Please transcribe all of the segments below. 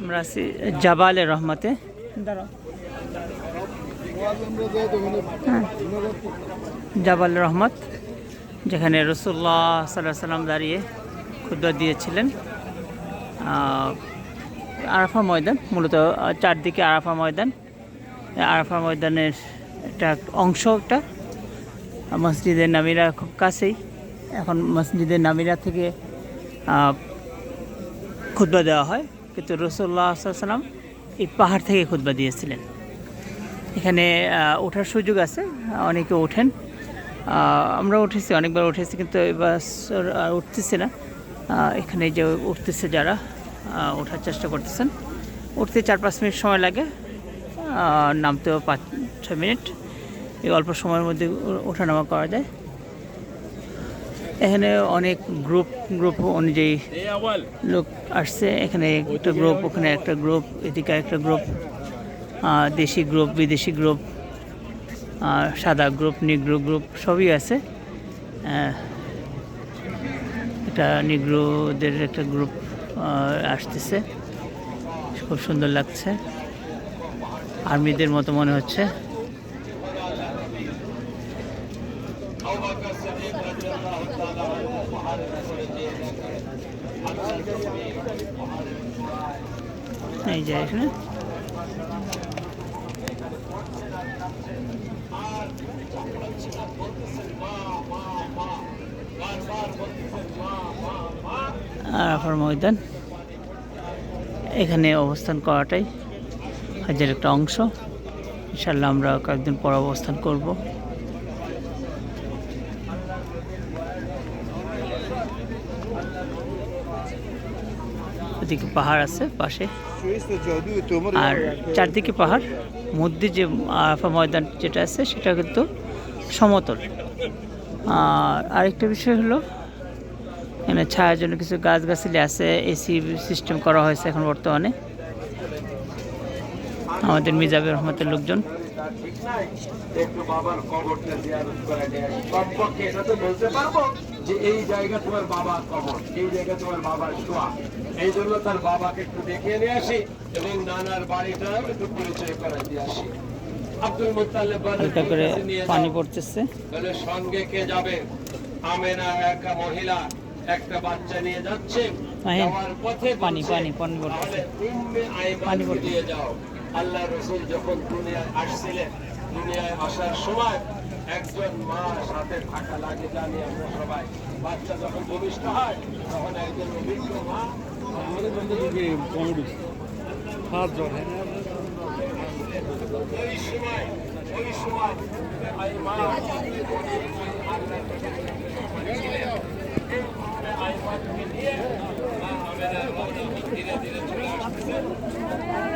আমরা আছি জাবালে রহমতে। হ্যাঁ। জাবাল রহমত, যেখানে রসুল্লাহ সাল্লাহ সাল্লাম দাঁড়িয়ে খুদ্া দিয়েছিলেন। আরাফা ময়দান, মূলত চারদিকে আরাফা ময়দান। আরাফা ময়দানের একটা অংশ একটা মসজিদের নামিরা খুব কাছেই। এখন মসজিদের নামিরা থেকে খুতবা দেওয়া হয়। কিন্তু রসুল্লাহ সাল্লাম এই পাহাড় থেকে খুতবা দিয়েছিলেন। এখানে ওঠার সুযোগ আছে, অনেকে ওঠেন। আমরা উঠেছি, অনেকবার উঠেছি, কিন্তু এবার উঠতেছি না। এখানে যে উঠতেছে যারা ওঠার চেষ্টা করতেছেন। উঠতে চার পাঁচ মিনিট সময় লাগে নামতেও পাঁচ ছয় মিনিট। এই অল্প সময়ের মধ্যে ওঠানামা করা যায়। এখানে অনেক গ্রুপ গ্রুপ অনুযায়ী লোক আসছে। এখানে একটা গ্রুপ ওখানে একটা গ্রুপ এদিকে একটা গ্রুপ দেশি গ্রুপ বিদেশি গ্রুপ সাদা গ্রুপ নিগ্রো গ্রুপ সবই আছে। একটা নিগ্রোদের একটা গ্রুপ আসতেছে। খুব সুন্দর লাগছে। আর্মিদের মতো মনে হচ্ছে। এই যে এখানে। ময়দান। এখানে অবস্থান করাটাই হজের একটা অংশ। ইনশাল্লাহ আমরা কয়েকদিন পর অবস্থান করব। ওদিকে পাহাড় আছে পাশে। আর চারদিকে পাহাড়, মধ্যে যে আরাফা ময়দান যেটা আছে সেটা কিন্তু সমতল। আর আরেকটা বিষয় হলো, এখানে ছায়ার জন্য কিছু গাছগাছালি আছে এসি সিস্টেম করা হয়েছে এখন বর্তমানে। আমাদের মিজাবুর রহমতের লোকজন। একটু বাবার কবরটা কমপক্ষে এটা তো বলতে পারব। যে এই জায়গা তোমার বাবার কবর এই জায়গা তোমার বাবার শোয়া এই জন্য তার বাবাকে একটু দেখিয়ে নিয়ে আসি এবং নানার বাড়িটা একটু পরিচয় করে দিয়ে আসি আব্দুল হালকা করে যাও। পানি পড়তেছে বলে সঙ্গে কে যাবে আমেনা একটা মহিলা একটা বাচ্চা নিয়ে যাচ্ছে যাওয়ার পথে পানি, পানি, পানি পড়তেছে। তাহলে উম্মে আইমান পানি পড়তেছে। যাও আল্লাহ রসুল যখন দুনিয়ায় আসছিলেন, দুনিয়ায় আসার সময় একজন মা সাথে থাকা লাগে জানি আমরা সবাই। বাচ্চা যখন ভূমিষ্ঠ হয়, তখন একজন অভিজ্ঞ মা ওই সময় সময় ধীরে ধীরে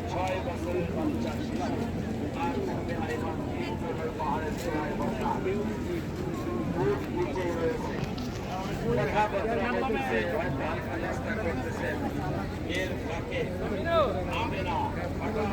ছয় বছরের বাচ্চা আর উম্মে আইমান পাহাড়ের চূড়ায় বসা। বুক নিচেই রয়েছে। এর ফাঁকে হঠাৎ